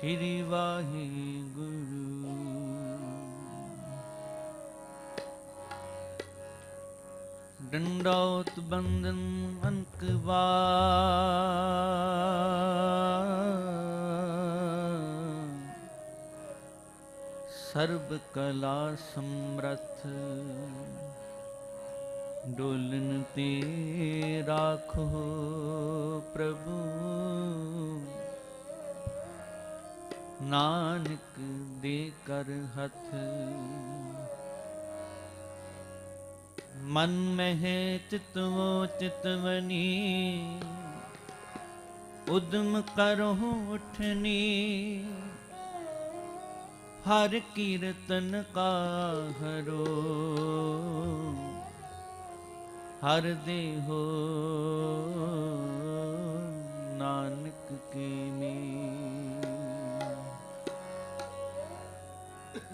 ਸ਼੍ਰੀ ਵਾਹਿਗੁਰੂ। ਡੰਡੌਤ ਬੰਦਨ ਅੰਕਵਾ ਸਰਬ ਕਲਾ ਸਮਰਥ ਡੋਲਨ ਤੇ ਰਾਖੋ ਪ੍ਰਭੂ। ਨਾਨਕ ਦੇ ਕਰ ਹੱਥ। ਮਨ ਮਹਿ ਚਿਤਵੋ ਚਿਤਵਨੀ ਉਦਮ ਕਰੋ ਉਠਨੀ। ਹਰ ਕੀਰਤਨ ਕਾ ਹਰੋ, ਹਰ ਦੇਹੋ ਨਾਨਕ ਕੀ ਮੀ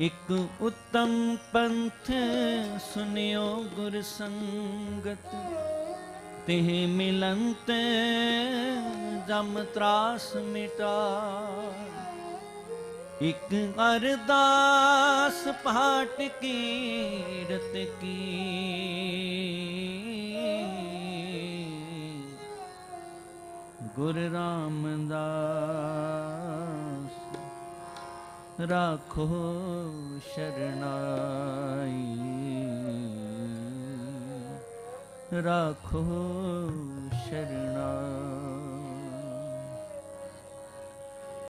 ਇਕ ਉਤਮ ਪੰਥ ਸੁਨਿਓ ਗੁਰ ਸੰਗਤ। ਤਿਹ ਮਿਲੰਤ ਜਮ ਤਰਾਸ ਮਿਟਾ। ਇਕ ਅਰਦਾਸ ਪਾਟ ਕੀਰਤ ਕੀ। ਗੁਰ ਰਾਮਦਾਸ। ਰਾਖੋ ਸ਼ਰਣਾਈ ਰਾਖੋ ਸ਼ਰਣਾਈ